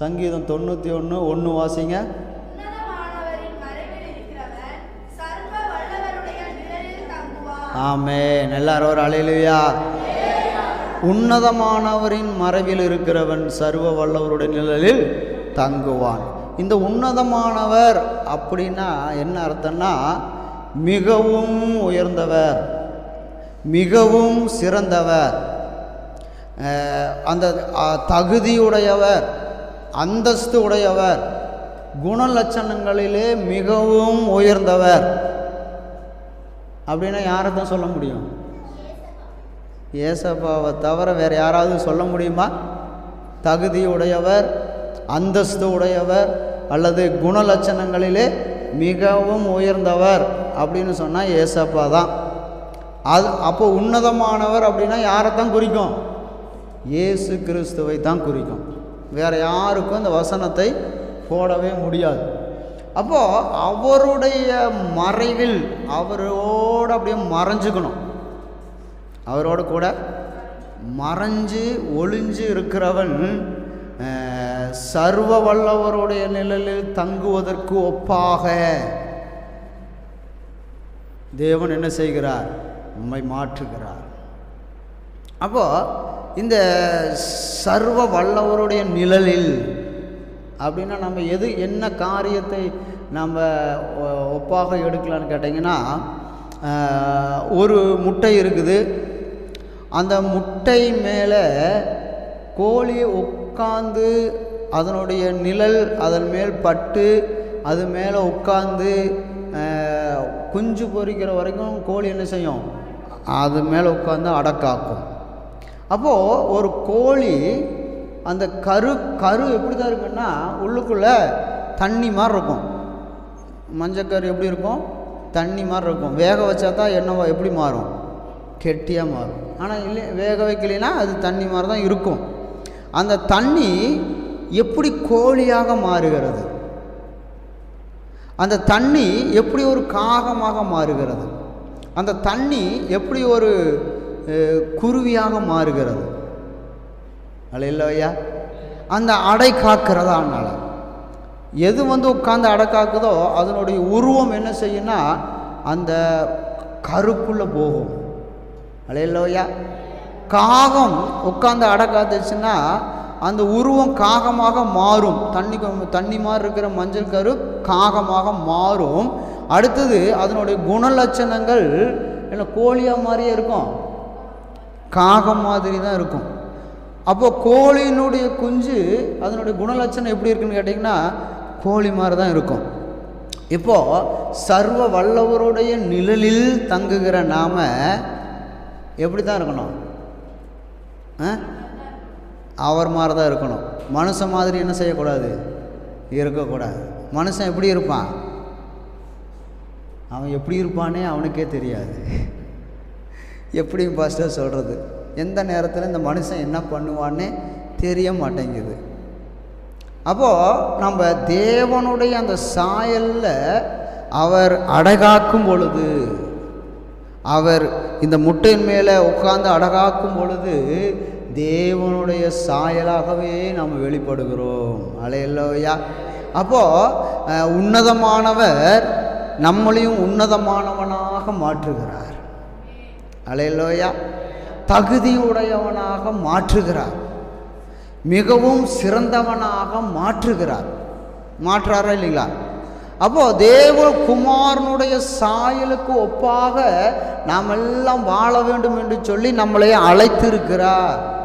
சங்கீதம் தொண்ணூற்றி ஒன்று ஒன்று வாசிங்க ஆமென். எல்லாரும் ஒரு அலையிலுயா உன்னதமானவரின் மறைவில் இருக்கிறவன் சர்வ வல்லவருடைய நிழலில் தங்குவான். இந்த உன்னதமானவர் அப்படின்னா என்ன அர்த்தம்னா மிகவும் உயர்ந்தவர் மிகவும் சிறந்தவர் அந்த தகுதியுடையவர். அந்தஸ்து உடையவர் குணலட்சணங்களிலே மிகவும் உயர்ந்தவர். அப்படின்னா யாரை தான் சொல்ல முடியும்? ஏசப்பாவை தவிர வேறு யாராவது சொல்ல முடியுமா? தகுதி உடையவர் அந்தஸ்து உடையவர் அல்லது குணலட்சணங்களிலே மிகவும் உயர்ந்தவர் அப்படின்னு சொன்னால் ஏசப்பா தான். அது அப்போ உன்னதமானவர் அப்படின்னா யாரை தான் குறிக்கும்? இயேசு கிறிஸ்துவை தான் குறிக்கும். வேறு யாருக்கும் இந்த வசனத்தை போடவே முடியாது. அப்போது அவருடைய மறைவில் அவரோடு அப்படியே மறைஞ்சுக்கணும். அவரோடு கூட மறைஞ்சு ஒளிஞ்சு இருக்கிறவன் சர்வ வல்லவருடைய நிழலில் தங்குவதற்கு ஒப்பாக. தேவன் என்ன செய்கிறார்? உம்மை மாற்றுகிறார். அப்போது இந்த சர்வ வல்லவருடைய நிழலில் அப்படின்னா நம்ம எது என்ன காரியத்தை நம்ம ஒ- ஒப்பாக எடுக்கலான்னு கேட்டிங்கன்னா ஒரு முட்டை இருக்குது. அந்த முட்டை மேலே கோழி உட்காந்து அதனுடைய நிழல் அதன் மேல் பட்டு அது மேலே உட்காந்து குஞ்சு பொரிக்கிற வரைக்கும் கோழி என்ன செய்யும்? அது மேலே உட்காந்து அடக்காக்கும். அப்போது ஒரு கோழி அந்த கரு கரு எப்படி தான் இருக்குன்னா உள்ளுக்குள்ளே தண்ணி மாதிரி இருக்கும். மஞ்சக்கரு எப்படி இருக்கும்? தண்ணி மாதிரி இருக்கும். வேக வச்சா தான் என்னவோ எப்படி மாறும்? கெட்டியாக மாறும். ஆனால் இல்லை வேக வைக்கலைன்னா அது தண்ணி மாதிரி தான் இருக்கும். அந்த தண்ணி எப்படி கோழியாக மாறுகிறது? அந்த தண்ணி எப்படி ஒரு காகமாக மாறுகிறது? அந்த தண்ணி எப்படி ஒரு குருவியாக மாறுகிறது. அல்ல இல்லையா அந்த அடை காக்கிறதானால எது வந்து உட்காந்து அடை காக்குதோ அதனுடைய உருவம் என்ன செய்யும்னா அந்த கருக்குள்ளே போகும். அல்ல இல்லையா காகம் உட்காந்து அடை காத்துச்சுன்னா அந்த உருவம் காகமாக மாறும். தண்ணி தண்ணி மாதிரி இருக்கிற மஞ்சள் கரு காகமாக மாறும். அடுத்தது அதனுடைய குணலட்சணங்கள் என்ன கோழியாக மாதிரியே இருக்கும். காகம் மாதிரி தான் இருக்கும். அப்போது கோழியினுடைய குஞ்சு அதனுடைய குணலட்சணம் எப்படி இருக்குன்னு கேட்டிங்கன்னா கோழி மாதிரி தான் இருக்கும். இப்போது சர்வ வல்லவருடைய நிழலில் தங்குகிற நாம் எப்படி தான் இருக்கணும்? ஆ? அவர் மாதிரி தான் இருக்கணும். மனுஷன் மாதிரி என்ன செய்யக்கூடாது? இருக்கக்கூடாது. மனுஷன் எப்படி இருப்பான்? அவன் எப்படி இருப்பானே அவனுக்கே தெரியாது. எப்படியும் பாஸ்டர் சொல்கிறது எந்த நேரத்தில் இந்த மனுஷன் என்ன பண்ணுவான்னு தெரிய மாட்டேங்குது. அப்போது நம்ம தேவனுடைய அந்த சாயலில் அவர் அடகாக்கும் பொழுது அவர் இந்த முட்டையின் மேலே உட்கார்ந்து அடகாக்கும் பொழுது தேவனுடைய சாயலாகவே நாம் வெளிப்படுகிறோம். அலையல்லோயா அப்போது உன்னதமானவர் நம்மளையும் உன்னதமானவனாக மாற்றுகிறார். அலையல்லோயா தகுதியுடையவனாக மாற்றுகிறார். மிகவும் சிறந்தவனாக மாற்றுகிறார். மாற்றாரா இல்லைங்களா? அப்போ தேவகுமாரனுடைய சாயலுக்கு ஒப்பாக நாம் எல்லாம் வாழ வேண்டும் என்று சொல்லி நம்மளை அழைத்திருக்கிறார்.